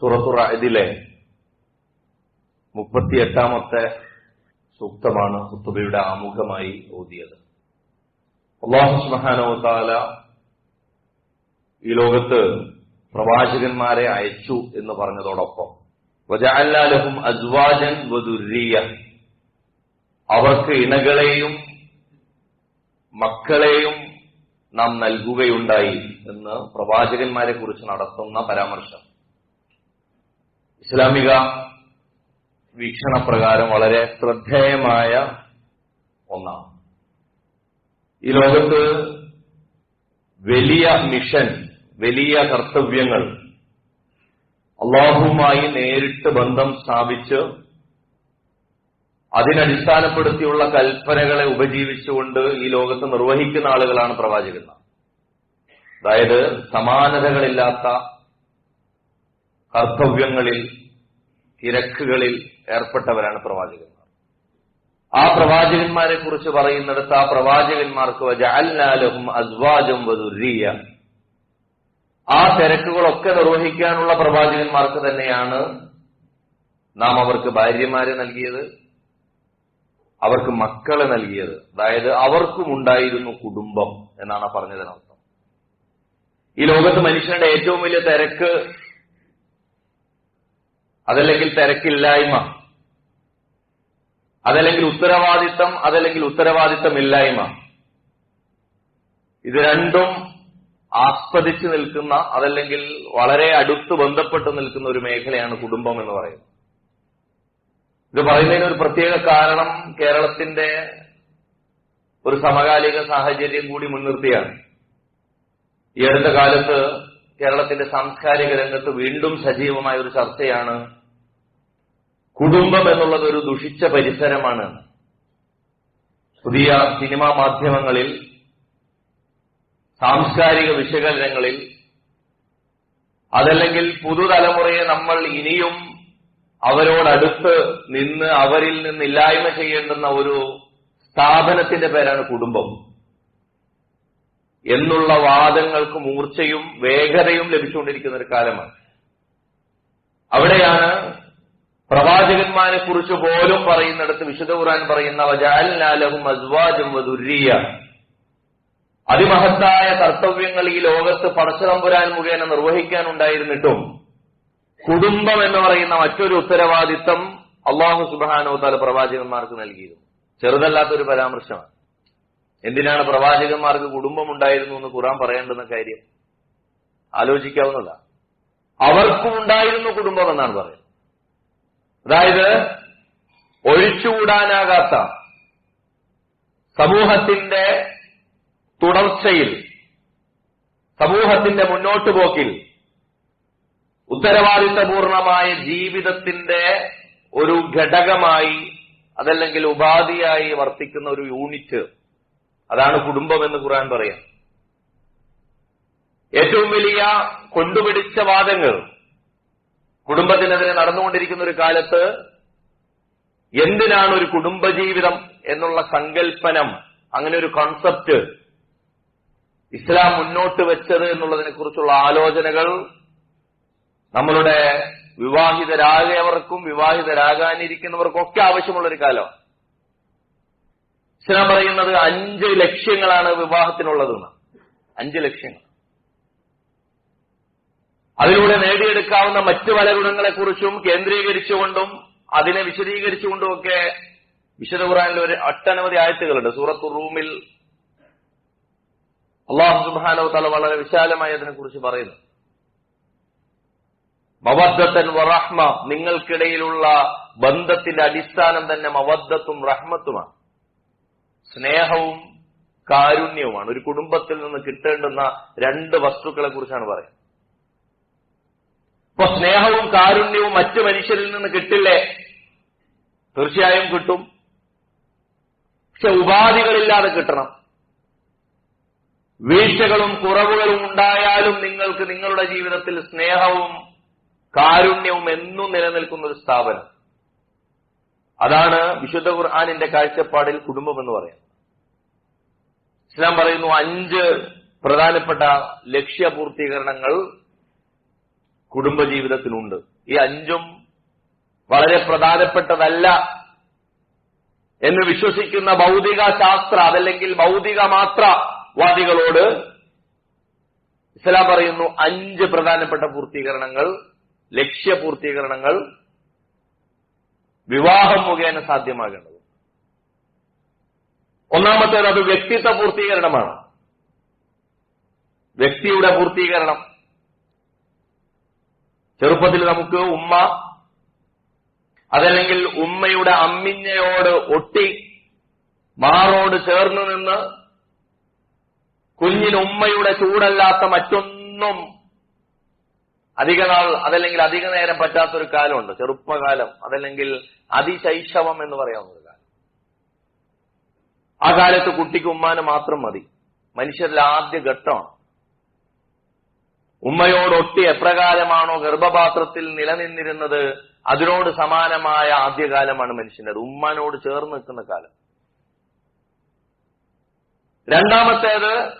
സൂറത്തുറ ഇതിലെ മുപ്പത്തിയെട്ടാമത്തെ സൂക്തമാണ് കുത്തുബയുടെ ആമുഖമായി ഓതിയത്. അള്ളാഹു തആല ഈ ലോകത്ത് പ്രവാചകന്മാരെ അയച്ചു എന്ന് പറഞ്ഞതോടൊപ്പം വജഅൽനാ അജ്വാജൻ വദുർരിയ അവർക്ക് ഇണകളെയും മക്കളെയും നാം നൽകുകയുണ്ടായി എന്ന് പ്രവാചകന്മാരെ കുറിച്ച് നടത്തുന്ന പരാമർശം. ഇസ്ലാമിക വീക്ഷണപ്രകാരം വളരെ ശ്രദ്ധേയമായ ഒന്നാണ്. ഈ ലോകത്ത് വലിയ മിഷൻ വലിയ കർത്തവ്യങ്ങൾ അള്ളാഹുവുമായി നേരിട്ട് ബന്ധം സ്ഥാപിച്ച് അതിനടിസ്ഥാനപ്പെടുത്തിയുള്ള കൽപ്പനകളെ ഉപജീവിച്ചുകൊണ്ട് ഈ ലോകത്ത് നിർവഹിക്കുന്ന ആളുകളാണ് പ്രവാചകന്മാർ. അതായത് സമാനതകളില്ലാത്ത കർത്തവ്യങ്ങളിൽ തിരക്കുകളിൽ ഏർപ്പെട്ടവരാണ് പ്രവാചകന്മാർ. ആ പ്രവാചകന്മാരെ കുറിച്ച് പറയുന്നിടത്ത് ആ പ്രവാചകന്മാർക്ക് വജാലും അസ്വാജും വദുർരിയ ആ തിരക്കുകളൊക്കെ നിർവഹിക്കാനുള്ള പ്രവാചകന്മാർക്ക് തന്നെയാണ് നാം അവർക്ക് ഭാര്യമാരെ നൽകിയത് അവർക്ക് മക്കളെ നൽകിയത്. അതായത് അവർക്കും ഉണ്ടായിരുന്നു കുടുംബം എന്നാണ് പറഞ്ഞതിനർത്ഥം. ഈ ലോകത്ത് മനുഷ്യന്റെ ഏറ്റവും വലിയ തിരക്ക് അതല്ലെങ്കിൽ തിരക്കില്ലായ്മ. അതല്ലെങ്കിൽ ഉത്തരവാദിത്തം അതല്ലെങ്കിൽ ഉത്തരവാദിത്തമില്ലായ്മ. ഇത് രണ്ടും ആസ്പദിച്ചു നിൽക്കുന്ന അതല്ലെങ്കിൽ വളരെ അടുത്ത് ബന്ധപ്പെട്ട് നിൽക്കുന്ന ഒരു മേഖലയാണ് കുടുംബം എന്ന് പറയുന്നത്. ഇത് പറയുന്നതിന് ഒരു പ്രത്യേക കാരണം കേരളത്തിന്റെ ഒരു സമകാലിക സാഹചര്യം കൂടി മുൻനിർത്തിയാണ്. ഈ അടുത്ത കാലത്ത് കേരളത്തിന്റെ സാംസ്കാരിക രംഗത്ത് വീണ്ടും സജീവമായ ഒരു ചർച്ചയാണ് കുടുംബം എന്നുള്ളത് ഒരു ദുഷിച്ച പരിസരമാണ്. പുതിയ സിനിമാ മാധ്യമങ്ങളിൽ സാംസ്കാരിക വിശകലനങ്ങളിൽ അതല്ലെങ്കിൽ പുതുതലമുറയെ നമ്മൾ ഇനിയും അവരോടടുത്ത് നിന്ന് അവരിൽ നിന്ന് ഇല്ലായ്മ ചെയ്യേണ്ടുന്ന ഒരു സ്ഥാപനത്തിന്റെ പേരാണ് കുടുംബം. എന്നുള്ള വാദങ്ങൾക്ക് മൂർച്ചയും വേഗതയും ലഭിച്ചുകൊണ്ടിരിക്കുന്ന ഒരു കാലമാണ്. അവിടെയാണ് പ്രവാചകന്മാരെ കുറിച്ച് പോലും പറയുന്നിടത്ത് വിശുദ്ധ ഖുറാൻ പറയുന്ന അതിമഹത്തായ കർത്തവ്യങ്ങൾ ഈ ലോകത്ത് പടച്ചതമ്പുരാൻ മുഖേന നിർവഹിക്കാനുണ്ടായിരുന്നിട്ടും കുടുംബം എന്ന് പറയുന്ന മറ്റൊരു ഉത്തരവാദിത്തം അള്ളാഹു സുബാനോ താല പ്രവാചകന്മാർക്ക് നൽകിയിരുന്നു. ചെറുതല്ലാത്തൊരു പരാമർശമാണ്. എന്തിനാണ് പ്രവാചകന്മാർക്ക് കുടുംബം ഉണ്ടായിരുന്നു എന്ന് ഖുറാൻ പറയേണ്ടുന്ന കാര്യം? ആലോചിക്കാവുന്നതാണ്. അവർക്കും ഉണ്ടായിരുന്നു കുടുംബം എന്നാണ് പറയുന്നത്. അതായത് ഒഴിച്ചുകൂടാനാകാത്ത സമൂഹത്തിന്റെ തുടർച്ചയിൽ സമൂഹത്തിന്റെ മുന്നോട്ടു പോക്കിൽ ഉത്തരവാദിത്തപൂർണമായ ജീവിതത്തിന്റെ ഒരു ഘടകമായി അതല്ലെങ്കിൽ ഉപാധിയായി വർത്തിക്കുന്ന ഒരു യൂണിറ്റ് അതാണ് കുടുംബം എന്ന് ഖുർആൻ പറയാം. ഏറ്റവും വലിയ കൊണ്ടുപിടിച്ച വാദങ്ങൾ കുടുംബത്തിനെതിരെ നടന്നുകൊണ്ടിരിക്കുന്ന ഒരു കാലത്ത് എന്തിനാണ് ഒരു കുടുംബജീവിതം എന്നുള്ള സങ്കല്പനം അങ്ങനെ ഒരു കോൺസെപ്റ്റ് ഇസ്ലാം മുന്നോട്ട് വെച്ചത് എന്നുള്ളതിനെ കുറിച്ചുള്ള ആലോചനകൾ നമ്മളുടെ വിവാഹിതരാകവർക്കും വിവാഹിതരാകാനിരിക്കുന്നവർക്കും ഒക്കെ ആവശ്യമുള്ള ഒരു കാലമാണ് ഇസ്ലാം പറയുന്നത് അഞ്ച് ലക്ഷ്യങ്ങളാണ് വിവാഹത്തിനുള്ളതെന്ന്. അഞ്ച് ലക്ഷ്യങ്ങൾ. അതിലൂടെ നേടിയെടുക്കാവുന്ന മറ്റു പല ഗുണങ്ങളെക്കുറിച്ചും കേന്ദ്രീകരിച്ചുകൊണ്ടും അതിനെ വിശദീകരിച്ചുകൊണ്ടും ഒക്കെ വിശുദ്ധ ഖുറാനിൽ ഒരു ഒട്ടനവധി ആയത്തുകളുണ്ട്. സൂറത്തു റൂമിൽ അള്ളാഹു സുബാനോ തല വളരെ വിശാലമായി അതിനെക്കുറിച്ച് പറയുന്നു. മവദ്ദത്തൻ വറഹ്മ നിങ്ങൾക്കിടയിലുള്ള ബന്ധത്തിന്റെ അടിസ്ഥാനം തന്നെ മവദ്ദത്തും റഹ്മത്തുമാണ്. സ്നേഹവും കാരുണ്യവുമാണ്. ഒരു കുടുംബത്തിൽ നിന്ന് കിട്ടേണ്ടുന്ന രണ്ട് വസ്തുക്കളെ കുറിച്ചാണ് പറയുന്നത്. ഇപ്പൊ സ്നേഹവും കാരുണ്യവും മറ്റു മനുഷ്യരിൽ നിന്ന് കിട്ടില്ലേ? തീർച്ചയായും കിട്ടും. പക്ഷെ ഉപാധികളില്ലാതെ കിട്ടണം. വീഴ്ചകളും കുറവുകളും ഉണ്ടായാലും നിങ്ങൾക്ക് നിങ്ങളുടെ ജീവിതത്തിൽ സ്നേഹവും കാരുണ്യവും എന്നും നിലനിൽക്കുന്ന ഒരു സ്ഥാപനം. അതാണ് വിശുദ്ധ ഖുർആാനിന്റെ കാഴ്ചപ്പാടിൽ കുടുംബം എന്ന് പറയുന്നത്. ഇസ്ലാം പറയുന്നു അഞ്ച് പ്രധാനപ്പെട്ട ലക്ഷ്യപൂർത്തീകരണങ്ങൾ കുടുംബജീവിതത്തിനുണ്ട്. ഈ അഞ്ചും വളരെ പ്രധാനപ്പെട്ടതല്ല എന്ന് വിശ്വസിക്കുന്ന ഭൗതിക ശാസ്ത്ര അതല്ലെങ്കിൽ ഭൗതിക മാത്രവാദികളോട് ഇസ്ലാം പറയുന്നു അഞ്ച് പ്രധാനപ്പെട്ട പൂർത്തീകരണങ്ങൾ ലക്ഷ്യപൂർത്തീകരണങ്ങൾ വിവാഹം മുഖേന സാധ്യമാകേണ്ടത് ഒന്നാമത്തേത് അത് വ്യക്തിത്വ പൂർത്തീകരണമാണ്. വ്യക്തിയുടെ പൂർത്തീകരണം ചെറുപ്പത്തിൽ നമുക്ക് ഉമ്മ അതല്ലെങ്കിൽ ഉമ്മയുടെ അമ്മിഞ്ഞയോട് ഒട്ടി മാറോട് ചേർന്ന് നിന്ന് കുഞ്ഞിന് ഉമ്മയുടെ ചൂടല്ലാത്ത മറ്റൊന്നും അധിക നാൾ അതല്ലെങ്കിൽ അധിക നേരം പറ്റാത്തൊരു കാലമുണ്ട്. ചെറുപ്പകാലം അതല്ലെങ്കിൽ അതിശൈശവം എന്ന് പറയാവുന്ന ഒരു കാലം. ആ കാലത്ത് കുട്ടിക്ക് ഉമ്മാന് മാത്രം മതി. മനുഷ്യരിൽ ആദ്യ ഘട്ടമാണ്. ഉമ്മയോടൊട്ടി എപ്രകാരമാണോ ഗർഭപാത്രത്തിൽ നിലനിന്നിരുന്നത്? അതിനോട് സമാനമായ ആദ്യകാലമാണ് മനുഷ്യന്റെ ഉമ്മാനോട് ചേർന്ന് നിൽക്കുന്ന കാലം. രണ്ടാമത്തേത്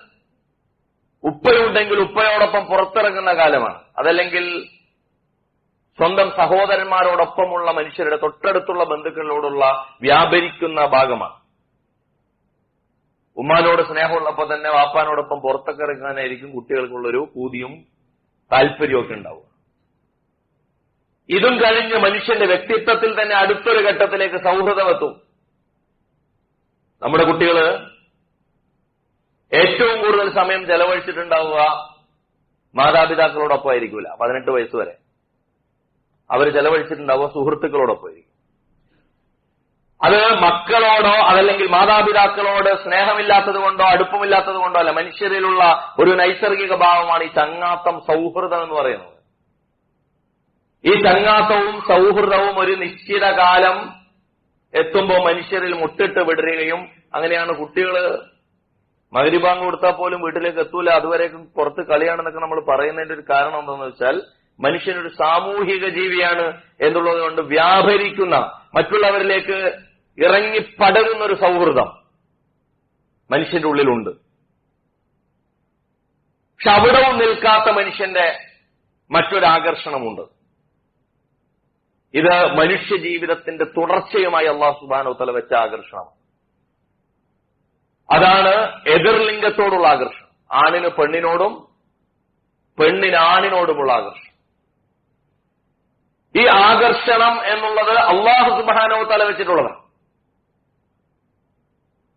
ഉപ്പയുണ്ടെങ്കിൽ ഉപ്പയോടൊപ്പം പുറത്തിറങ്ങുന്ന കാലമാണ്. അതല്ലെങ്കിൽ സ്വന്തം സഹോദരന്മാരോടൊപ്പമുള്ള മനുഷ്യരുടെ തൊട്ടടുത്തുള്ള ബന്ധുക്കളോടുള്ള വ്യാപരിക്കുന്ന ഭാഗമാണ്. ഉമ്മാനോട് സ്നേഹമുള്ളപ്പോൾ തന്നെ വാപ്പാനോടൊപ്പം പുറത്തൊക്കെ ഇറങ്ങാനായിരിക്കും കുട്ടികൾക്കുള്ളൊരു പൂതിയും താല്പര്യമൊക്കെ ഉണ്ടാവുക. ഇതും കഴിഞ്ഞ് മനുഷ്യന്റെ വ്യക്തിത്വത്തിൽ തന്നെ അടുത്തൊരു ഘട്ടത്തിലേക്ക് സൗഹൃദമെത്തും നമ്മുടെ കുട്ടികൾ ഏറ്റവും കൂടുതൽ സമയം ചെലവഴിച്ചിട്ടുണ്ടാവുക മാതാപിതാക്കളോടൊപ്പം ആയിരിക്കില്ല പതിനെട്ട് വയസ്സ് വരെ. അവർ ചെലവഴിച്ചിട്ടുണ്ടാവുക സുഹൃത്തുക്കളോടൊപ്പമായിരിക്കും. അത് മക്കളോടോ അതല്ലെങ്കിൽ മാതാപിതാക്കളോട് സ്നേഹമില്ലാത്തത് കൊണ്ടോ അടുപ്പമില്ലാത്തത് കൊണ്ടോ അല്ല. മനുഷ്യരിലുള്ള ഒരു നൈസർഗിക ഭാവമാണ് ഈ ചങ്ങാത്തം സൗഹൃദം എന്ന് പറയുന്നത്. ഈ ചങ്ങാത്തവും സൗഹൃദവും ഒരു നിശ്ചിത കാലം എത്തുമ്പോൾ മനുഷ്യരിൽ മുട്ടിട്ട് വിടരുകയും അങ്ങനെയാണ് കുട്ടികൾ മകരിബാങ് കൊടുത്താൽ പോലും വീട്ടിലേക്ക് എത്തൂല. അതുവരേക്കും പുറത്ത് കളിയാണെന്നൊക്കെ നമ്മൾ പറയുന്നതിന്റെ ഒരു കാരണം എന്താണെന്ന് വെച്ചാൽ മനുഷ്യനൊരു സാമൂഹിക ജീവിയാണ് എന്നുള്ളത് കൊണ്ട് വ്യാപരിക്കുന്ന മറ്റുള്ളവരിലേക്ക് ഇറങ്ങി പടരുന്ന ഒരു സൗഹൃദം മനുഷ്യന്റെ ഉള്ളിലുണ്ട്. പക്ഷെ അവിടവും നിൽക്കാത്ത മനുഷ്യന്റെ മറ്റൊരാകർഷണമുണ്ട് ഇത് മനുഷ്യ ജീവിതത്തിന്റെ തുടർച്ചയുമായി അള്ളാഹു സുബാനോ തല വെച്ച ആകർഷണം അതാണ് എതിർലിംഗത്തോടുള്ള ആകർഷണം. ആണിന് പെണ്ണിനോടും പെണ്ണിന് ആണിനോടുമുള്ള ആകർഷണം. ഈ ആകർഷണം എന്നുള്ളത് അള്ളാഹു സുബാനോ തല വെച്ചിട്ടുള്ളതാണ്.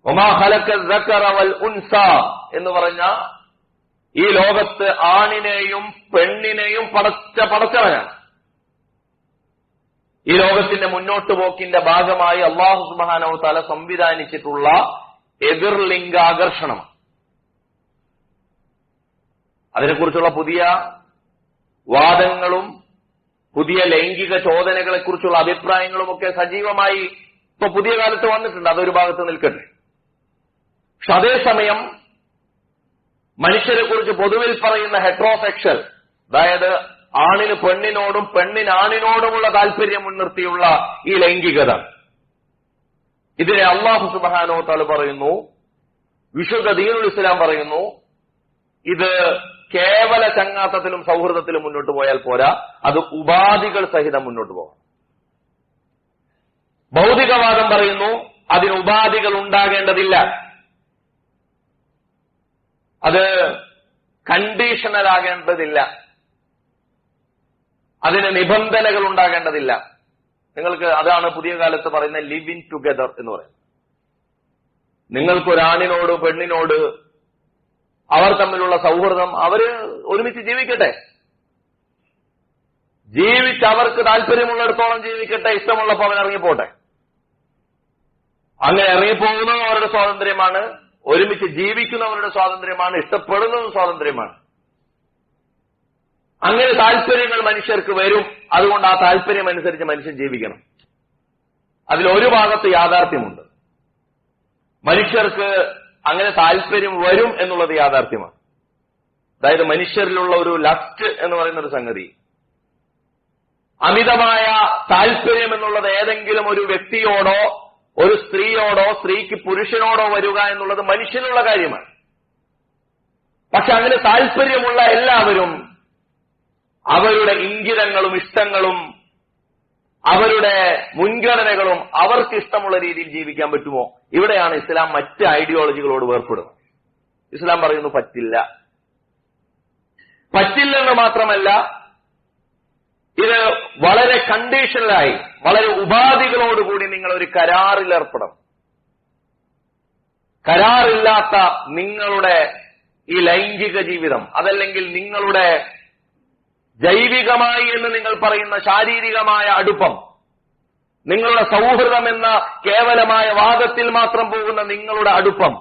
വൽ ഉൻസ എന്ന് പറഞ്ഞ ഈ ലോകത്ത് ആണിനെയും പെണ്ണിനെയും പടച്ച പടച്ചവനാണ്. ഈ ലോകത്തിന്റെ മുന്നോട്ട് പോക്കിന്റെ ഭാഗമായി അള്ളാഹു സുബാനോ തല സംവിധാനിച്ചിട്ടുള്ള എതിർലിംഗാകർഷണം അതിനെക്കുറിച്ചുള്ള പുതിയ വാദങ്ങളും പുതിയ ലൈംഗിക ചോദനകളെക്കുറിച്ചുള്ള അഭിപ്രായങ്ങളും ഒക്കെ സജീവമായി ഇപ്പൊ പുതിയ കാലത്ത് വന്നിട്ടുണ്ട്. അതൊരു ഭാഗത്ത് നിൽക്കട്ടെ. പക്ഷെ അതേസമയം മനുഷ്യരെ കുറിച്ച് പൊതുവിൽ പറയുന്ന ഹെട്രോസെക്ഷൽ അതായത് ആണിന് പെണ്ണിനോടും പെണ്ണിന് ആണിനോടുമുള്ള താല്പര്യം മുൻനിർത്തിയുള്ള ഈ ലൈംഗികത. ഇതിനെ അള്ളാഹു സുബാനോ താൽ പറയുന്നു വിശുദ്ധ ദീനുൽ ഇസ്ലാം പറയുന്നു ഇത് കേവല ചങ്ങാത്തത്തിലും സൗഹൃദത്തിലും മുന്നോട്ട് പോയാൽ പോരാ അത് ഉപാധികൾ സഹിതം മുന്നോട്ട് പോകണം. ഭൗതികവാദം പറയുന്നു അതിന് ഉപാധികൾ ഉണ്ടാകേണ്ടതില്ല. അത് കണ്ടീഷണൽ ആകേണ്ടതില്ല. അതിന് നിബന്ധനകൾ ഉണ്ടാകേണ്ടതില്ല. നിങ്ങൾക്ക് അതാണ് പുതിയ കാലത്ത് പറയുന്ന ലിവ് ഇൻ ടുഗദർ എന്ന് പറയുന്നത്. നിങ്ങൾക്കൊരാണിനോട് പെണ്ണിനോട് അവർ തമ്മിലുള്ള സൗഹൃദം അവർ ഒരുമിച്ച് ജീവിക്കട്ടെ. ജീവിച്ച് അവർക്ക് താല്പര്യമുള്ളിടത്തോളം ജീവിക്കട്ടെ ഇഷ്ടമുള്ളപ്പോൾ അവൻ ഇറങ്ങിപ്പോട്ടെ. അങ്ങനെ ഇറങ്ങിപ്പോകുന്നതും അവരുടെ സ്വാതന്ത്ര്യമാണ് ഒരുമിച്ച് ജീവിക്കുന്നവരുടെ സ്വാതന്ത്ര്യമാണ് ഇഷ്ടപ്പെടുന്നതും സ്വാതന്ത്ര്യമാണ്. അങ്ങനെ താല്പര്യങ്ങൾ മനുഷ്യർക്ക് വരും. അതുകൊണ്ട് ആ താല്പര്യം അനുസരിച്ച് മനുഷ്യൻ ജീവിക്കണം. അതിൽ ഒരു ഭാഗത്ത് യാഥാർത്ഥ്യമുണ്ട്. മനുഷ്യർക്ക് അങ്ങനെ താല്പര്യം വരും എന്നുള്ളത് യാഥാർത്ഥ്യമാണ്. അതായത് മനുഷ്യരിലുള്ള ഒരു ലസ്റ്റ് എന്ന് പറയുന്ന ഒരു സംഗതി. അമിതമായ താല്പര്യം എന്നുള്ളത് ഏതെങ്കിലും ഒരു വ്യക്തിയോടോ ഒരു സ്ത്രീയോടോ സ്ത്രീക്ക് പുരുഷനോടോ വരിക എന്നുള്ളത് മനുഷ്യനുള്ള കാര്യമാണ്. പക്ഷെ അങ്ങനെ താല്പര്യമുള്ള എല്ലാവരും അവരുടെ ഇംഗിതങ്ങളും ഇഷ്ടങ്ങളും അവരുടെ മുൻഗണനകളും അവർക്ക് ഇഷ്ടമുള്ള രീതിയിൽ ജീവിക്കാൻ പറ്റുമോ? ഇവിടെയാണ് ഇസ്ലാം മറ്റ് ഐഡിയോളജികളോട് വേർപ്പെടുന്നത്. ഇസ്ലാം പറയുന്നു പറ്റില്ല. പറ്റില്ലെന്ന് മാത്രമല്ല ഇത് വളരെ കണ്ടീഷണലായി വളരെ ഉപാധികളോടുകൂടി നിങ്ങൾ ഒരു കരാറിൽ ഏർപ്പെടണം കരാറില്ലാത്ത നിങ്ങളുടെ ഈ ലൈംഗിക ജീവിതം അതല്ലെങ്കിൽ നിങ്ങളുടെ ജൈവികമായി എന്ന് നിങ്ങൾ പറയുന്ന ശാരീരികമായ അടുപ്പം നിങ്ങളുടെ സൗഹൃദം എന്ന കേവലമായ വാദത്തിൽ മാത്രം പോകുന്ന നിങ്ങളുടെ അടുപ്പം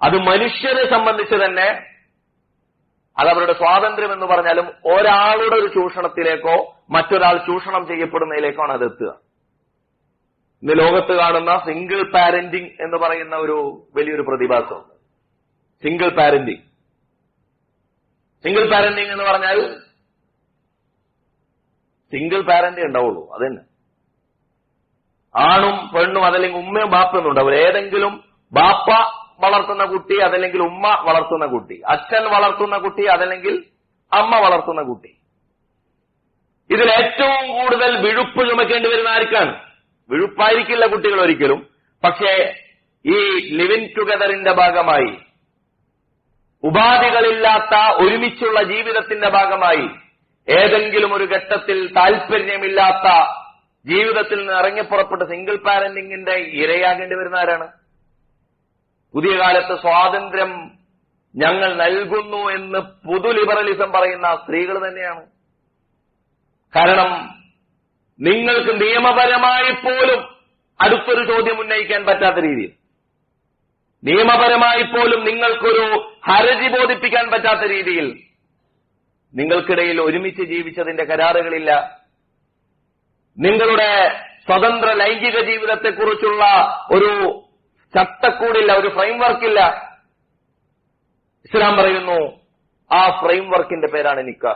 അത് മനുഷ്യരെ സംബന്ധിച്ച് തന്നെ അത് അവരുടെ സ്വാതന്ത്ര്യം എന്ന് പറഞ്ഞാലും ഒരാളുടെ ഒരു ചൂഷണത്തിലേക്കോ മറ്റൊരാൾ ചൂഷണം ചെയ്യപ്പെടുന്നതിലേക്കോ ആണ് അത് എത്തുക. ഇന്ന് ലോകത്ത് കാണുന്ന സിംഗിൾ പാരന്റിംഗ് എന്ന് പറയുന്ന ഒരു വലിയൊരു പ്രതിഭാസമുണ്ട് സിംഗിൾ പാരന്റിംഗ് സിംഗിൾ പാരന്റിംഗ് എന്ന് പറഞ്ഞാൽ സിംഗിൾ പാരന്റ് ഉണ്ടാവുള്ളൂ അതന്നെ. ആണും പെണ്ണും അതല്ലെങ്കിൽ ഉമ്മയും ബാപ്പൊന്നും ഉണ്ടാവില്ല. ഏതെങ്കിലും ബാപ്പ വളർത്തുന്ന കുട്ടി അതല്ലെങ്കിൽ ഉമ്മ വളർത്തുന്ന കുട്ടി. അച്ഛൻ വളർത്തുന്ന കുട്ടി അതല്ലെങ്കിൽ അമ്മ വളർത്തുന്ന കുട്ടി. ഇതിൽ ഏറ്റവും കൂടുതൽ വിഴുപ്പ് ചുമക്കേണ്ടി വരുന്ന ആർക്കാണ്? വിഴുപ്പായിരിക്കില്ല കുട്ടികൾ ഒരിക്കലും. പക്ഷേ ഈ ലിവിൻ ടുഗദറിന്റെ ഭാഗമായി ഉപാധികളില്ലാത്ത ഒരുമിച്ചുള്ള ജീവിതത്തിന്റെ ഭാഗമായി ഏതെങ്കിലും ഒരു ഘട്ടത്തിൽ താല്പര്യമില്ലാത്ത ജീവിതത്തിൽ നിന്ന് ഇറങ്ങിപ്പുറപ്പെട്ട സിംഗിൾ പാരന്റിങ്ങിന്റെ ഇരയാകേണ്ടി വരുന്ന ആരാണ്? പുതിയ കാലത്ത് സ്വാതന്ത്ര്യം ഞങ്ങൾ നൽകുന്നു എന്ന് പുതു ലിബറലിസം പറയുന്ന സ്ത്രീകൾ തന്നെയാണ്. കാരണം നിങ്ങൾക്ക് നിയമപരമായി പോലും അടുത്തൊരു ചോദ്യം ഉന്നയിക്കാൻ പറ്റാത്ത രീതിയിൽ. നിയമപരമായി പോലും നിങ്ങൾക്കൊരു ഹരജി ബോധിപ്പിക്കാൻ പറ്റാത്ത രീതിയിൽ നിങ്ങൾക്കിടയിൽ ഒരുമിച്ച് ജീവിച്ചതിന്റെ കരാറുകളില്ല. നിങ്ങളുടെ സ്വതന്ത്ര ലൈംഗിക ജീവിതത്തെക്കുറിച്ചുള്ള ഒരു ചട്ടക്കൂടില്ല ഒരു ഫ്രെയിം വർക്കില്ല ഇസ്ലാം പറയുന്നു ആ ഫ്രെയിം വർക്കിന്റെ പേരാണ് നിക്ക.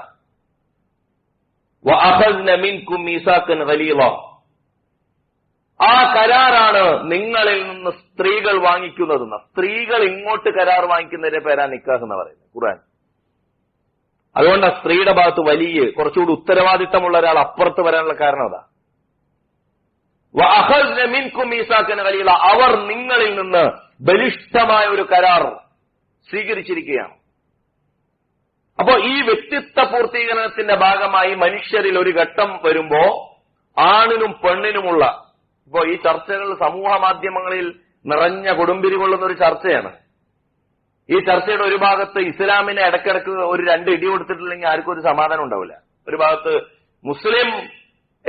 ആ കരാറാണ് നിങ്ങളിൽ നിന്ന് സ്ത്രീകൾ വാങ്ങിക്കുന്നത്. സ്ത്രീകൾ ഇങ്ങോട്ട് കരാർ വാങ്ങിക്കുന്നതിന്റെ പേരാ നിക്കാഹ് എന്ന് പറയുന്നത് ഖുറാൻ അതുകൊണ്ടാണ് സ്ത്രീയുടെ ഭാഗത്ത് വലിയ കുറച്ചുകൂടി ഉത്തരവാദിത്തമുള്ള ഒരാൾ അപ്പുറത്ത് വരാനുള്ള കാരണം അതാ. അവർ നിങ്ങളിൽ നിന്ന് ബലിഷ്ഠമായ ഒരു കരാർ സ്വീകരിച്ചിരിക്കുകയാണ്. അപ്പോ ഈ വ്യക്തിത്വ പൂർത്തീകരണത്തിന്റെ ഭാഗമായി മനുഷ്യരിൽ ഒരു ഘട്ടം വരുമ്പോ ആണിനും പെണ്ണിനുമുള്ള ഇപ്പോ ഈ ചർച്ചകൾ സമൂഹ മാധ്യമങ്ങളിൽ നിറഞ്ഞ കൊടുമ്പിരി കൊള്ളുന്ന ഒരു ചർച്ചയാണ്. ഈ ചർച്ചയുടെ ഒരു ഭാഗത്ത് ഇസ്ലാമിനെ ഇടക്കിടക്ക് ഒരു രണ്ട് ഇടി കൊടുത്തിട്ടില്ലെങ്കിൽ ആർക്കും ഒരു സമാധാനം ഉണ്ടാവില്ല. ഒരു ഭാഗത്ത് മുസ്ലിം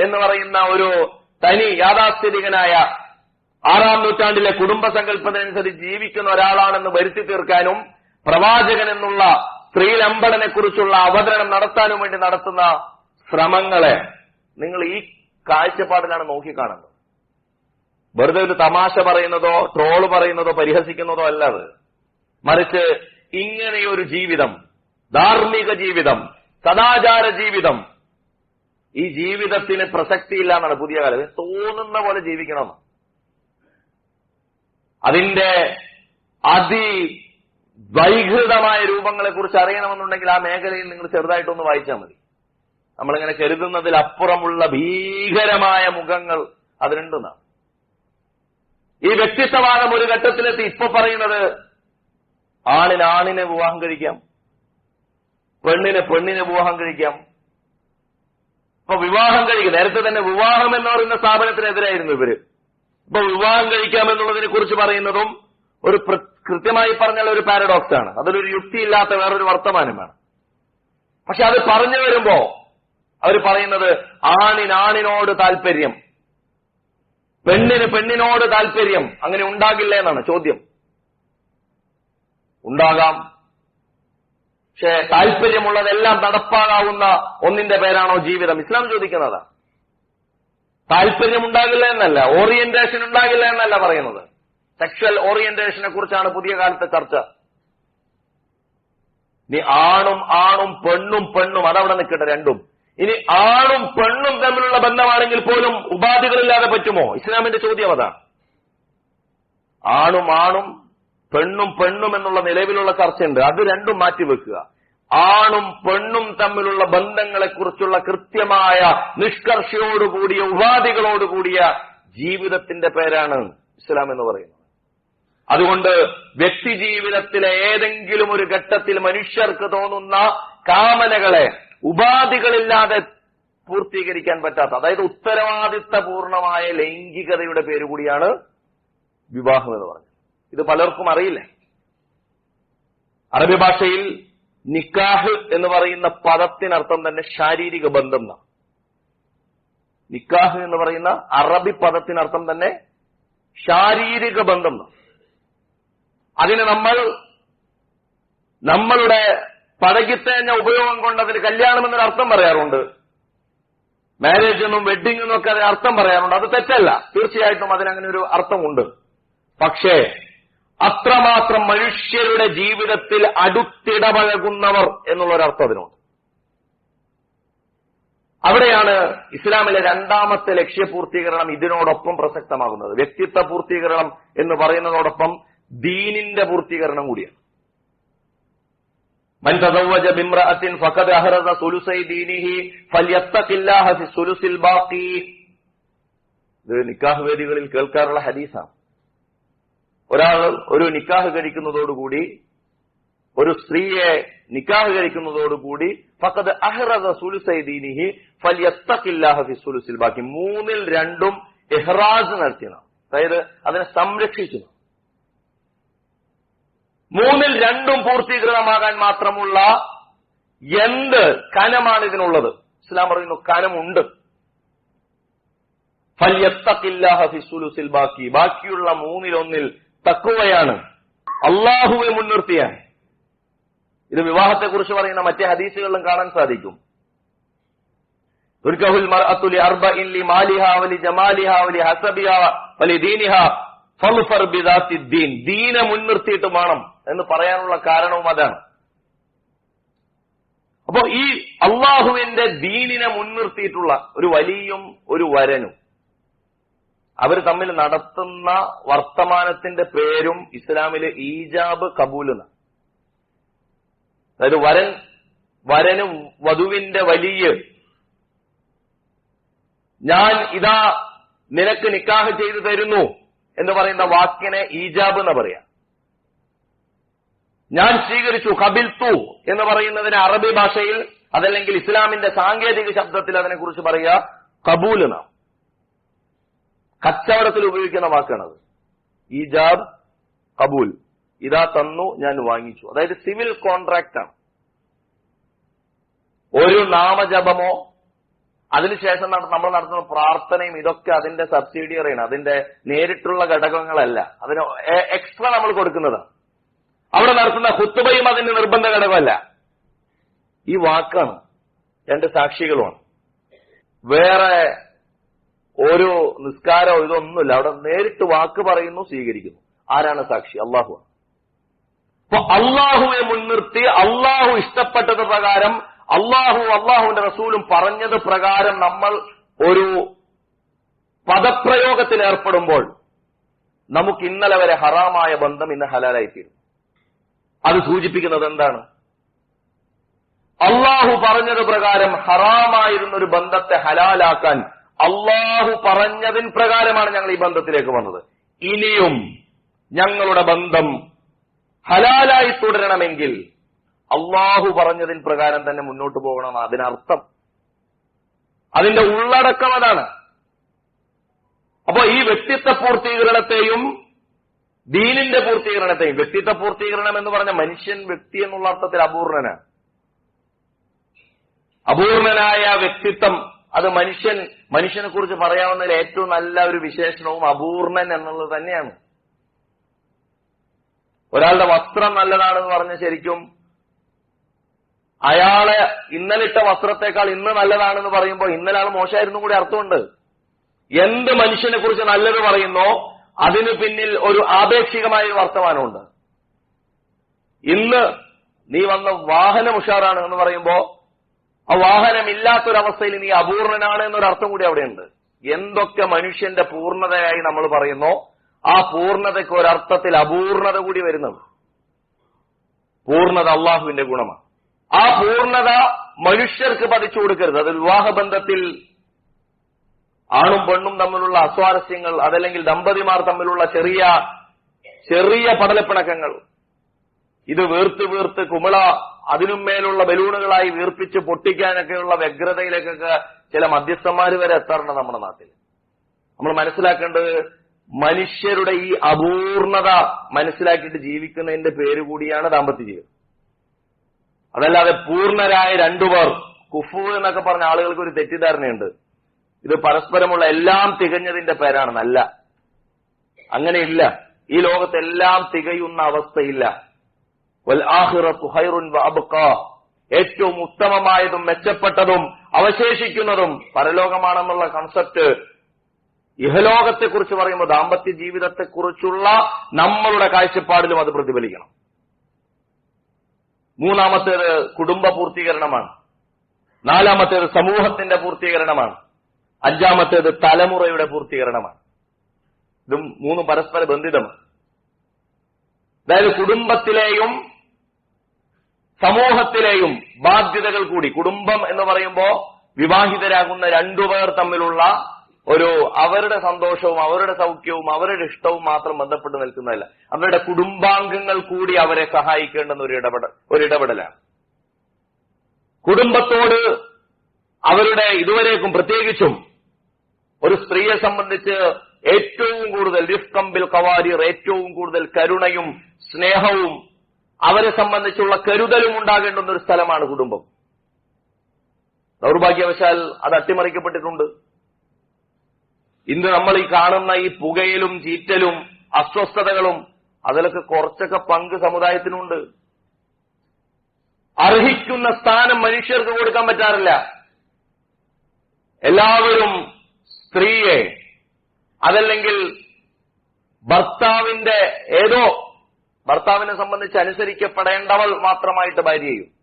എന്ന് പറയുന്ന ഒരു തനി യാഥാസ്ഥിതികനായ ആറാം നൂറ്റാണ്ടിലെ കുടുംബസങ്കല്പത്തിനനുസരിച്ച് ജീവിക്കുന്ന ഒരാളാണെന്ന് വരുത്തി തീർക്കാനും പ്രവാചകൻ എന്നുള്ള സ്ത്രീലമ്പടനെ കുറിച്ചുള്ള അവതരണം നടത്താനും വേണ്ടി നടത്തുന്ന ശ്രമങ്ങളെ നിങ്ങൾ ഈ കാഴ്ചപ്പാടിലാണ് നോക്കിക്കാണുന്നത്. വെറുതെ ഒരു തമാശ പറയുന്നതോ ട്രോൾ പറയുന്നതോ പരിഹസിക്കുന്നതോ അല്ല അത്. മറിച്ച് ഇങ്ങനെയൊരു ജീവിതം ധാർമ്മിക ജീവിതം സദാചാര ജീവിതം ഈ ജീവിതത്തിന് പ്രസക്തിയില്ല എന്നാണ് പുതിയ കാലം. തോന്നുന്ന പോലെ ജീവിക്കണം. അതിന്റെ അതി വൈകൃതമായ രൂപങ്ങളെ കുറിച്ച് അറിയണമെന്നുണ്ടെങ്കിൽ ആ മേഖലയിൽ നിങ്ങൾ ചെറുതായിട്ടൊന്ന് വായിച്ചാൽ മതി. നമ്മളിങ്ങനെ കരുതുന്നതിൽ അപ്പുറമുള്ള ഭീകരമായ മുഖങ്ങൾ അതിനുണ്ടെന്നാണ്. ഈ വ്യക്തിത്വവാദം ഒരു ഘട്ടത്തിലെത്തി ഇപ്പൊ പറയുന്നത് ആണിന് വിവാഹം കഴിക്കാം പെണ്ണിന് പെണ്ണിനെ വിവാഹം കഴിക്കാം ഇപ്പൊ വിവാഹം കഴിക്കും. നേരത്തെ തന്നെ വിവാഹം എന്ന് പറയുന്ന സ്ഥാപനത്തിനെതിരായിരുന്നു ഇവർ. ഇപ്പൊ വിവാഹം കഴിക്കാം എന്നുള്ളതിനെ കുറിച്ച് പറയുന്നതും ഒരു കൃത്യമായി പറഞ്ഞാൽ ഒരു പാരഡോക്സ് ആണ്. അതിലൊരു യുക്തിയില്ലാത്ത വേറൊരു വർത്തമാനമാണ്. പക്ഷെ അത് പറഞ്ഞു വരുമ്പോ അവർ പറയുന്നത് ആണിനാണിനോട് താല്പര്യം. പെണ്ണിന് പെണ്ണിനോട് താല്പര്യം. അങ്ങനെ ഉണ്ടാകില്ല എന്നാണ് ചോദ്യം. ഉണ്ടാകാം. പക്ഷെ താല്പര്യമുള്ളതെല്ലാം നടപ്പാകാവുന്ന ഒന്നിന്റെ പേരാണോ ജീവിതം? ഇസ്ലാം ചോദിക്കുന്നതാ. താല്പര്യം ഉണ്ടാകില്ല എന്നല്ല ഓറിയന്റേഷൻ ഉണ്ടാകില്ല എന്നല്ല പറയുന്നത്. സെക്ഷൽ ഓറിയന്റേഷനെ കുറിച്ചാണ് പുതിയ കാലത്തെ ചർച്ച. ഇനി ആണും ആണും പെണ്ണും പെണ്ണും അതവിടെ നിൽക്കട്ടെ രണ്ടും. ഇനി ആണും പെണ്ണും തമ്മിലുള്ള ബന്ധമാണെങ്കിൽ പോലും ഉപാധികളില്ലാതെ പറ്റുമോ? ഇസ്ലാമിന്റെ ചോദ്യം അതാണ്. ആണും ആണും പെണ്ണും പെണ്ണും എന്നുള്ള നിലവിലുള്ള ചർച്ചയുണ്ട്. അത് രണ്ടും മാറ്റിവെക്കുക ആണും പെണ്ണും തമ്മിലുള്ള ബന്ധങ്ങളെക്കുറിച്ചുള്ള കൃത്യമായ നിഷ്കർഷയോടുകൂടിയ ഉപാധികളോടുകൂടിയ ജീവിതത്തിന്റെ പേരാണ് ഇസ്ലാം എന്ന് പറയുന്നത്. അതുകൊണ്ട് വ്യക്തി ജീവിതത്തിലെ ഏതെങ്കിലും ഒരു ഘട്ടത്തിൽ മനുഷ്യർക്ക് തോന്നുന്ന കാമനകളെ ഉപാധികളില്ലാതെ പൂർത്തീകരിക്കാൻ പറ്റാത്ത അതായത് ഉത്തരവാദിത്തപൂർണമായ ലൈംഗികതയുടെ പേര് കൂടിയാണ് വിവാഹം എന്ന് പറഞ്ഞത്. ഇത് പലർക്കും അറിയില്ല? അറബി ഭാഷയിൽ നിക്കാഹ് എന്ന് പറയുന്ന പദത്തിനർത്ഥം തന്നെ ശാരീരിക ബന്ധം എന്നാണ്. നിക്കാഹ് എന്ന് പറയുന്ന അറബി പദത്തിനർത്ഥം തന്നെ ശാരീരിക ബന്ധം അതിന് നമ്മൾ നമ്മളുടെ പഴകിത്തേഞ്ഞ ഉപയോഗം കൊണ്ട് അതിന് കല്യാണം എന്നൊരു അർത്ഥം പറയാറുണ്ട്. മാരേജ് എന്നും വെഡിങ് എന്നും ഒക്കെ അതിന് അർത്ഥം പറയാറുണ്ട്. അത് തെറ്റല്ല. തീർച്ചയായിട്ടും അതിനങ്ങനെ ഒരു അർത്ഥമുണ്ട്. പക്ഷേ അത്രമാത്രം മനുഷ്യരുടെ ജീവിതത്തിൽ അടുത്തിടപഴകുന്നവർ എന്നുള്ള ഒരു അർത്ഥം അതിനുണ്ട് അവിടെയാണ് ഇസ്ലാമിലെ രണ്ടാമത്തെ ലക്ഷ്യപൂർത്തീകരണം ഇതിനോടൊപ്പം പ്രസക്തമാകുന്നത് വ്യക്തിത്വ പൂർത്തീകരണം എന്ന് പറയുന്നതോടൊപ്പം ദീനിന്റെ പൂർത്തീകരണം കൂടിയാണ് من تزوج بامرأة فقد أهرز ثلثي دينه فليتق الله في الثلث الباقي ഇത് നിക്കാഹ് വേദികളിൽ കേൾക്കാറുള്ള ഹദീസാണ് ഒരാൾ ഒരു നിക്കാഹ് കഴിക്കുന്നതോടുകൂടി ഒരു സ്ത്രീയെ നിക്കാഹ് കഴിക്കുന്നതോടുകൂടി ഫക്കത് അഹ്റദ സുലുസൈദീനിഹി ദീനിഹി ഫലിയത്തക്കില്ലാഹ സുലുസിൽ. ബാക്കി മൂന്നിൽ രണ്ടും എഹ്റാജ് നടത്തിയതാണ്. അതായത് അതിനെ സംരക്ഷിച്ചു. മൂന്നിൽ രണ്ടും പൂർത്തീകൃതമാകാൻ മാത്രമുള്ള എന്ത് കനമാണ് ഇതിനുള്ളത്? ഇസ്ലാം പറയുന്നു കനമുണ്ട്. ഫല്യത്തക്കില്ലാഹ ഫിസുലുസിൽ ബാക്കി. ബാക്കിയുള്ള മൂന്നിലൊന്നിൽ തക്കുവയാണ് അള്ളാഹുവെ മുൻനിർത്തിയാണ് ഇത് വിവാഹത്തെക്കുറിച്ച് പറയുന്ന മറ്റേ ഹദീസുകളിലും കാണാൻ സാധിക്കും. ദീനെ വേണം എന്ന് പറയാനുള്ള കാരണവും അതാണ്. അപ്പോ ഈ അള്ളാഹുവിന്റെ ദീനിനെ മുൻനിർത്തിയിട്ടുള്ള ഒരു വലിയും ഒരു വരനും അവർ തമ്മിൽ നടത്തുന്ന വർത്തമാനത്തിന്റെ പേരും ഇസ്ലാമിലെ ഈജാബ് കബൂൽ എന്നാണ് അതായത് വരൻ വരനും വധുവിന്റെ വലിയ ഞാൻ ഇതാ നിനക്ക് നിക്കാഹ് ചെയ്തു തരുന്നു എന്ന് പറയുന്ന വാക്കിനെ ഈജാബ് എന്ന് പറയാം. ഞാൻ സ്വീകരിച്ചു കബിൽത്തു എന്ന് പറയുന്നതിന് അറബി ഭാഷയിൽ അതല്ലെങ്കിൽ ഇസ്ലാമിന്റെ സാങ്കേതിക ശബ്ദത്തിൽ അതിനെക്കുറിച്ച് പറയുക കബൂൽ എന്നാണ് കച്ചവടത്തിൽ ഉപയോഗിക്കുന്ന വാക്കാണത്. ഈജാബ് കബൂൽ. ഇതാ തന്നു ഞാൻ വാങ്ങിച്ചു. അതായത് സിവിൽ കോൺട്രാക്ട് ആണ്. ഒരു നാമജപമോ അതിനുശേഷം നമ്മൾ നടത്തുന്ന പ്രാർത്ഥനയും ഇതൊക്കെ അതിന്റെ സബ്സിഡിയറിയാണ്. അതിന്റെ നേരിട്ടുള്ള ഘടകങ്ങളല്ല. അതിന് എക്സ്ട്രാ നമ്മൾ കൊടുക്കുന്നതാണ്. അവിടെ നടത്തുന്ന ഹുത്തുബയും അതിന്റെ നിർബന്ധ ഘടകമല്ല. ഈ വാക്കാണ് രണ്ട് സാക്ഷികളുമാണ്. വേറെ ഒരു നിസ്കാരമോ ഇതൊന്നുമില്ല. അവിടെ നേരിട്ട് വാക്ക് പറയുന്നു സ്വീകരിക്കുന്നു. ആരാണ് സാക്ഷി? അള്ളാഹു അപ്പൊ അള്ളാഹുവെ മുൻനിർത്തി അള്ളാഹു ഇഷ്ടപ്പെട്ടത് പ്രകാരം അള്ളാഹു അള്ളാഹുവിന്റെ റസൂലും പറഞ്ഞത് പ്രകാരം നമ്മൾ ഒരു പദപ്രയോഗത്തിൽ ഏർപ്പെടുമ്പോൾ നമുക്ക് ഇന്നലെ വരെ ഹറാമായ ബന്ധം ഇന്ന് ഹലാലായിത്തീരും. അത് സൂചിപ്പിക്കുന്നത് എന്താണ്? അള്ളാഹു പറഞ്ഞത് പ്രകാരം ഹറാമായിരുന്ന ഒരു ബന്ധത്തെ ഹലാലാക്കാൻ അള്ളാഹു പറഞ്ഞതിൻ പ്രകാരമാണ് ഞങ്ങൾ ഈ ബന്ധത്തിലേക്ക് വന്നത്. ഇനിയും ഞങ്ങളുടെ ബന്ധം ഹലാലായി തുടരണമെങ്കിൽ അള്ളാഹു പറഞ്ഞതിൻ പ്രകാരം തന്നെ മുന്നോട്ട് പോകണം അതിനർത്ഥം. അതിന്റെ ഉള്ളടക്കം അതാണ്. അപ്പോ ഈ വ്യക്തിത്വ പൂർത്തീകരണത്തെയും ദീനിന്റെ പൂർത്തീകരണത്തെയും വ്യക്തിത്വ പൂർത്തീകരണം എന്ന് പറഞ്ഞ മനുഷ്യൻ വ്യക്തി എന്നുള്ള അർത്ഥത്തിൽ അപൂർണനാണ്. അപൂർണനായ വ്യക്തിത്വം അത് മനുഷ്യൻ മനുഷ്യനെ കുറിച്ച് പറയാവുന്നതിൽ ഏറ്റവും നല്ല ഒരു വിശേഷണവും അപൂർണൻ എന്നുള്ളത് തന്നെയാണ്. ഒരാളുടെ വസ്ത്രം നല്ലതാണെന്ന് പറഞ്ഞ ശരിക്കും അയാളെ ഇന്നലെ ഇട്ട വസ്ത്രത്തെക്കാൾ ഇന്ന് നല്ലതാണെന്ന് പറയുമ്പോൾ ഇന്നലെ ആൾ മോശമായിരുന്നു കൂടി അർത്ഥമുണ്ട്. എന്ത് മനുഷ്യനെ കുറിച്ച് നല്ലത് പറയുന്നോ അതിന് പിന്നിൽ ഒരു ആപേക്ഷികമായ വർത്തമാനമുണ്ട്. ഇന്ന് നീ വന്ന വാഹനം ഉഷാറാണ് എന്ന് പറയുമ്പോ ആ വാഹനമില്ലാത്തൊരവസ്ഥയിൽ നീ അപൂർണനാണ് എന്നൊരു അർത്ഥം കൂടി അവിടെയുണ്ട്. എന്തൊക്കെ മനുഷ്യന്റെ പൂർണതയായി നമ്മൾ പറയുന്നോ ആ പൂർണതയ്ക്ക് ഒരർത്ഥത്തിൽ അപൂർണത കൂടി വരുന്നത്. പൂർണത അള്ളാഹുവിന്റെ ഗുണമാണ്. ആ പൂർണത മനുഷ്യർക്ക് പതിച്ചു കൊടുക്കരുത്. അത് വിവാഹബന്ധത്തിൽ ആണും പെണ്ണും തമ്മിലുള്ള അസ്വാരസ്യങ്ങൾ അതല്ലെങ്കിൽ ദമ്പതിമാർ തമ്മിലുള്ള ചെറിയ ചെറിയ പടലപ്പിണക്കങ്ങൾ. ഇത് വീർത്ത് വീർത്ത് കുമിള അതിനും മേലുള്ള ബലൂണുകളായി വീർപ്പിച്ച് പൊട്ടിക്കാനൊക്കെയുള്ള വ്യഗ്രതയിലേക്കൊക്കെ ചില മധ്യസ്ഥന്മാർ വരെ എത്താറുണ്ട് നമ്മുടെ നാട്ടിൽ. നമ്മൾ മനസ്സിലാക്കേണ്ടത് മനുഷ്യരുടെ ഈ അപൂർണത മനസ്സിലാക്കിയിട്ട് ജീവിക്കുന്നതിന്റെ പേര് കൂടിയാണ് ദാമ്പത്യ ജീവിതം. അതല്ലാതെ പൂർണരായ രണ്ടുപേർ കുഫു എന്നൊക്കെ പറഞ്ഞ ആളുകൾക്ക് ഒരു തെറ്റിദ്ധാരണയുണ്ട്. ഇത് പരസ്പരമുള്ള എല്ലാം തികഞ്ഞതിന്റെ പേരാണെന്നല്ല. അങ്ങനെയില്ല. ഈ ലോകത്തെല്ലാം തികയുന്ന അവസ്ഥയില്ല വൽ ആഖിറത്തു ഖൈറുൻ വ അബ്ഖാ ഏറ്റവും ഉത്തമമായതും മെച്ചപ്പെട്ടതും അവശേഷിക്കുന്നതും പരലോകമാണെന്നുള്ള കൺസെപ്റ്റ് ഇഹലോകത്തെക്കുറിച്ച് പറയുമ്പോൾ ദാമ്പത്യ ജീവിതത്തെക്കുറിച്ചുള്ള നമ്മളുടെ കാഴ്ചപ്പാടിലും അത് പ്രതിഫലിക്കണം. മൂന്നാമത്തേത് കുടുംബ പൂർത്തീകരണമാണ്. നാലാമത്തേത് സമൂഹത്തിന്റെ പൂർത്തീകരണമാണ്. അഞ്ചാമത്തേത് തലമുറയുടെ പൂർത്തീകരണമാണ്. ഇതും മൂന്നും പരസ്പര ബന്ധിതമാണ്. അതായത് കുടുംബത്തിലെയും സമൂഹത്തിലെയും ബാധ്യതകൾ കൂടി കുടുംബം എന്ന് പറയുമ്പോ വിവാഹിതരാകുന്ന രണ്ടുപേർ തമ്മിലുള്ള ഒരു അവരുടെ സന്തോഷവും അവരുടെ സൗഖ്യവും അവരുടെ ഇഷ്ടവും മാത്രം ബന്ധപ്പെട്ട് നിൽക്കുന്നതല്ല. അവരുടെ കുടുംബാംഗങ്ങൾ കൂടി അവരെ സഹായിക്കേണ്ടെന്ന ഒരു ഇടപെടൽ ഒരു ഇടപെടലാണ്. കുടുംബത്തോട് അവരുടെ ഇതുവരേക്കും പ്രത്യേകിച്ചും ഒരു സ്ത്രീയെ സംബന്ധിച്ച് ഏറ്റവും കൂടുതൽ റിഫ്കമ്പിൽ കവാരിർ ഏറ്റവും കൂടുതൽ കരുണയും സ്നേഹവും അവരെ സംബന്ധിച്ചുള്ള കരുതലും ഉണ്ടാകേണ്ടുന്ന ഒരു സ്ഥലമാണ് കുടുംബം. ദൗർഭാഗ്യവശാൽ അത് അട്ടിമറിക്കപ്പെട്ടിട്ടുണ്ട്. ഇന്ന് നമ്മൾ ഈ കാണുന്ന ഈ പുകയിലും ചീറ്റലും അസ്വസ്ഥതകളും അതിലൊക്കെ കുറച്ചൊക്കെ പങ്ക് സമുദായത്തിനുണ്ട്. അർഹിക്കുന്ന സ്ഥാനം മനുഷ്യർക്ക് കൊടുക്കാൻ പറ്റാറില്ല. എല്ലാവരും സ്ത്രീയെ അതല്ലെങ്കിൽ ഭർത്താവിന്റെ ഏതോ ഭർത്താവിനെ സംബന്ധിച്ച് അനുസരിക്കപ്പെടേണ്ടവൾ മാത്രമായിട്ട് ഭാര്യയും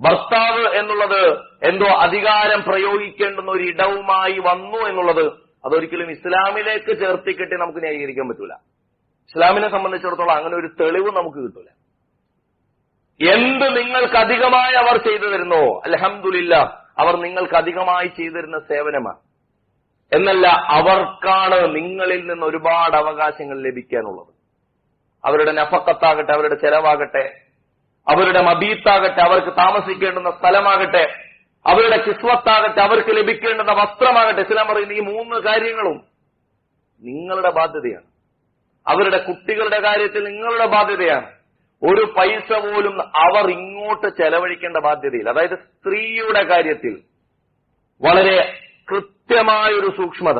ഭർത്താവ് എന്നുള്ളത് എന്തോ അധികാരം പ്രയോഗിക്കേണ്ടുന്ന ഒരു ഇടവുമായി വന്നു എന്നുള്ളത് അതൊരിക്കലും ഇസ്ലാമിലേക്ക് ചേർത്തിക്കെട്ടി നമുക്ക് ന്യായീകരിക്കാൻ പറ്റൂല. ഇസ്ലാമിനെ സംബന്ധിച്ചിടത്തോളം അങ്ങനെ ഒരു തെളിവ് നമുക്ക് കിട്ടൂല. എന്ത് നിങ്ങൾക്ക് അധികമായി അവർ ചെയ്തു തരുന്നോ? അലഹമില്ല അവർ നിങ്ങൾക്ക് അധികമായി ചെയ്തു തരുന്ന സേവനമാണ്. എന്നല്ല അവർക്കാണ് നിങ്ങളിൽ നിന്ന് ഒരുപാട് അവകാശങ്ങൾ ലഭിക്കാനുള്ളത്. അവരുടെ നഫക്കത്താകട്ടെ അവരുടെ ചെലവാകട്ടെ അവരുടെ മബീത്താകട്ടെ അവർക്ക് താമസിക്കേണ്ടുന്ന സ്ഥലമാകട്ടെ അവരുടെ കിസ്വത്താകട്ടെ അവർക്ക് ലഭിക്കേണ്ടുന്ന വസ്ത്രമാകട്ടെ ഇസ്ലാം പറയുന്ന ഈ മൂന്ന് കാര്യങ്ങളും നിങ്ങളുടെ ബാധ്യതയാണ്. അവരുടെ കുട്ടികളുടെ കാര്യത്തിൽ നിങ്ങളുടെ ബാധ്യതയാണ്. ഒരു പൈസ പോലും അവർ ഇങ്ങോട്ട് ചെലവഴിക്കേണ്ട ബാധ്യതയില്ല. അതായത് സ്ത്രീയുടെ കാര്യത്തിൽ വളരെ കൃത്യമായൊരു സൂക്ഷ്മത.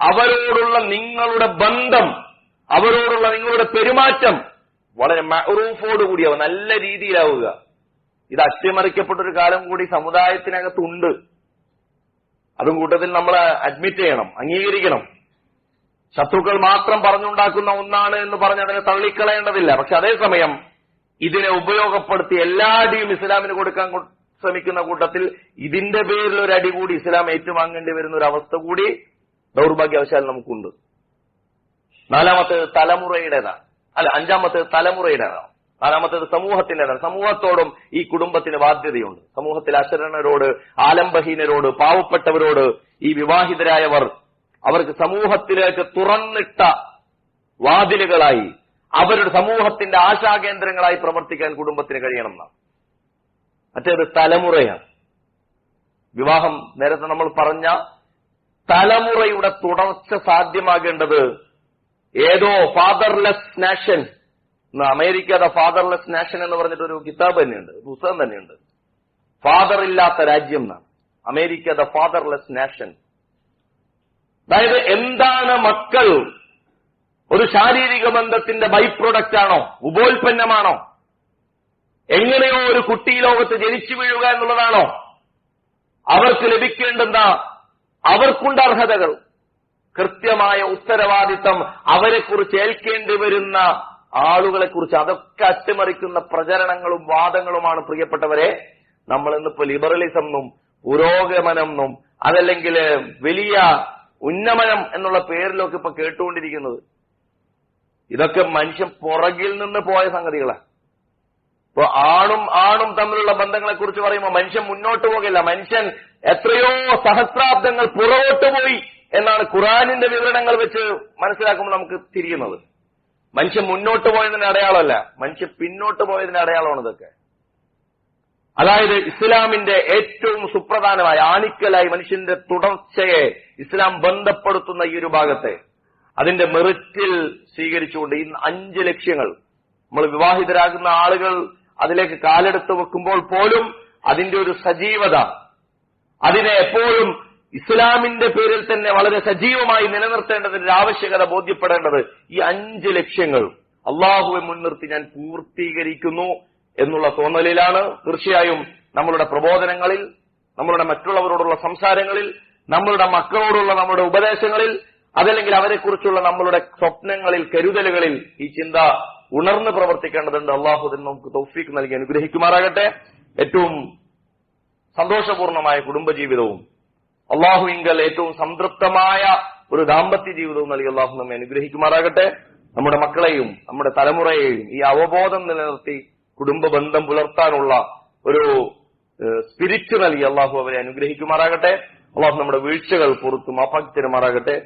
അവരോടുള്ള നിങ്ങളുടെ ബന്ധം അവരോടുള്ള നിങ്ങളുടെ പെരുമാറ്റം വളരെ മഅറൂഫോട് കൂടിയാവുക നല്ല രീതിയിലാവുക. ഇത് അട്ടിമറിക്കപ്പെട്ടൊരു കാലം കൂടി സമുദായത്തിനകത്തുണ്ട്. അതും കൂട്ടത്തിൽ നമ്മൾ അഡ്മിറ്റ് ചെയ്യണം അംഗീകരിക്കണം. ശത്രുക്കൾ മാത്രം പറഞ്ഞുണ്ടാക്കുന്ന ഒന്നാണ് എന്ന് പറഞ്ഞ് അതിനെ തള്ളിക്കളയേണ്ടതില്ല. പക്ഷെ അതേസമയം ഇതിനെ ഉപയോഗപ്പെടുത്തി എല്ലാ അടിയും ഇസ്ലാമിന് കൊടുക്കാൻ ശ്രമിക്കുന്ന കൂട്ടത്തിൽ ഇതിന്റെ പേരിൽ ഒരു അടി കൂടി ഇസ്ലാം ഏറ്റുവാങ്ങേണ്ടി വരുന്ന ഒരു അവസ്ഥ കൂടി ദൗർഭാഗ്യവശാൽ നമുക്കുണ്ട്. നാലാമത്തേത് തലമുറയുടേതാണ്. അല്ല അഞ്ചാമത്തേത് തലമുറയുടേതാണ്. നാലാമത്തേത് സമൂഹത്തിന്റേതാണ് സമൂഹത്തോടും ഈ കുടുംബത്തിന് ബാധ്യതയുണ്ട്. സമൂഹത്തിൽ അശരണരോട് ആലംബഹീനരോട് പാവപ്പെട്ടവരോട് ഈ വിവാഹിതരായവർ അവർക്ക് സമൂഹത്തിലേക്ക് തുറന്നിട്ട വാതിലുകളായി അവരുടെ സമൂഹത്തിന്റെ ആശാകേന്ദ്രങ്ങളായി പ്രവർത്തിക്കാൻ കുടുംബത്തിന് കഴിയണം എന്നാണ് മറ്റേത് തലമുറയാണ്. വിവാഹം നേരത്തെ നമ്മൾ പറഞ്ഞ തലമുറയുടെ തുടർച്ച സാധ്യമാകേണ്ടത് ഏതോ fatherless nation America the fatherless nation എന്ന് പറഞ്ഞിട്ടൊരു കിതാബ് തന്നെയുണ്ട് പുസ്തകം തന്നെയുണ്ട്. ഫാദർ ഇല്ലാത്ത രാജ്യം എന്നാണ്. അമേരിക്ക ദ ഫാദർലെസ് നാഷൻ അതായത് എന്താണ് മക്കൾ? ഒരു ശാരീരിക ബന്ധത്തിന്റെ ബൈ പ്രൊഡക്റ്റ് ആണോ? ഉപോൽപ്പന്നമാണോ? എങ്ങനെയോ ഒരു കുട്ടി ലോകത്ത് ജനിച്ചു വീഴുക എന്നുള്ളതാണോ? അവർക്ക് ലഭിക്കേണ്ടുന്ന അവർക്കുണ്ട് അർഹതകൾ. കൃത്യമായ ഉത്തരവാദിത്തം അവരെക്കുറിച്ച് ഏൽക്കേണ്ടി വരുന്ന ആളുകളെക്കുറിച്ച് അതൊക്കെ അട്ടിമറിക്കുന്ന പ്രചരണങ്ങളും വാദങ്ങളുമാണ് പ്രിയപ്പെട്ടവരെ. നമ്മൾ ഇന്നിപ്പോ ലിബറലിസം എന്നും പുരോഗമനം എന്നും അതല്ലെങ്കിൽ വലിയ ഉന്നമനം എന്നുള്ള പേരിലൊക്കെ ഇപ്പൊ കേട്ടുകൊണ്ടിരിക്കുന്നത്. ഇതൊക്കെ മനുഷ്യൻ പുറകിൽ നിന്ന് പോയ സംഗതികളാണ്. ഇപ്പൊ ആണും ആണും തമ്മിലുള്ള ബന്ധങ്ങളെ കുറിച്ച് പറയുമ്പോൾ മനുഷ്യൻ മുന്നോട്ട് പോകില്ല. മനുഷ്യൻ എത്രയോ സഹസ്രാബ്ദങ്ങൾ പുറകോട്ട് പോയി എന്നാണ് ഖുറാനിന്റെ വിവരണങ്ങൾ വെച്ച് മനസ്സിലാക്കുമ്പോൾ നമുക്ക് തിരിയുന്നത്. മനുഷ്യൻ മുന്നോട്ട് പോയതിന്റെ അടയാളമല്ല. മനുഷ്യൻ പിന്നോട്ട് പോയതിന്റെ അടയാളമാണ് ഇതൊക്കെ. അതായത് ഇസ്ലാമിന്റെ ഏറ്റവും സുപ്രധാനമായ ആണിക്കലായി മനുഷ്യന്റെ തുടർച്ചയെ ഇസ്ലാം ബന്ധപ്പെടുത്തുന്ന ഈ ഒരു ഭാഗത്തെ അതിന്റെ മെറിറ്റിൽ സ്വീകരിച്ചുകൊണ്ട് ഈ അഞ്ച് ലക്ഷ്യങ്ങൾ നമ്മൾ വിവാഹിതരാകുന്ന ആളുകൾ അതിലേക്ക് കാലെടുത്ത് വെക്കുമ്പോൾ പോലും അതിന്റെ ഒരു സജീവത അതിനെ എപ്പോഴും ഇസ്ലാമിന്റെ പേരിൽ തന്നെ വളരെ സജീവമായി നിലനിർത്തേണ്ടതിന്റെ ആവശ്യകത ബോധ്യപ്പെടേണ്ടത് ഈ അഞ്ച് ലക്ഷ്യങ്ങൾ. അള്ളാഹുവെ മുൻനിർത്തി ഞാൻ പൂർത്തീകരിക്കുന്നു എന്നുള്ള തോന്നലിലാണ്. തീർച്ചയായും നമ്മളുടെ പ്രബോധനങ്ങളിൽ നമ്മളുടെ മറ്റുള്ളവരോടുള്ള സംസാരങ്ങളിൽ നമ്മളുടെ മക്കളോടുള്ള നമ്മുടെ ഉപദേശങ്ങളിൽ അതല്ലെങ്കിൽ അവരെക്കുറിച്ചുള്ള നമ്മളുടെ സ്വപ്നങ്ങളിൽ കരുതലുകളിൽ ഈ ചിന്ത ഉണർന്ന് പ്രവർത്തിക്കേണ്ടതുണ്ട്. അള്ളാഹുദിൻ നമുക്ക് തൗഫീഖ് നൽകി അനുഗ്രഹിക്കുമാറാകട്ടെ. ഏറ്റവും സന്തോഷപൂർണമായ കുടുംബജീവിതവും അള്ളാഹുവിങ്കൽ ഏറ്റവും സംതൃപ്തമായ ഒരു ദാമ്പത്യ ജീവിതവും നൽകി അള്ളാഹു നമ്മെ അനുഗ്രഹിക്കുമാറാകട്ടെ. നമ്മുടെ മക്കളെയും നമ്മുടെ തലമുറയെയും ഈ അവബോധം നിലനിർത്തി കുടുംബ ബന്ധം പുലർത്താനുള്ള ഒരു സ്പിരിറ്റ് നൽകി അള്ളാഹു അവരെ അനുഗ്രഹിക്കുമാറാകട്ടെ. അള്ളാഹു നമ്മുടെ വീഴ്ചകൾ പുറത്തു മാപ്പാക്കി തരുമാറാകട്ടെ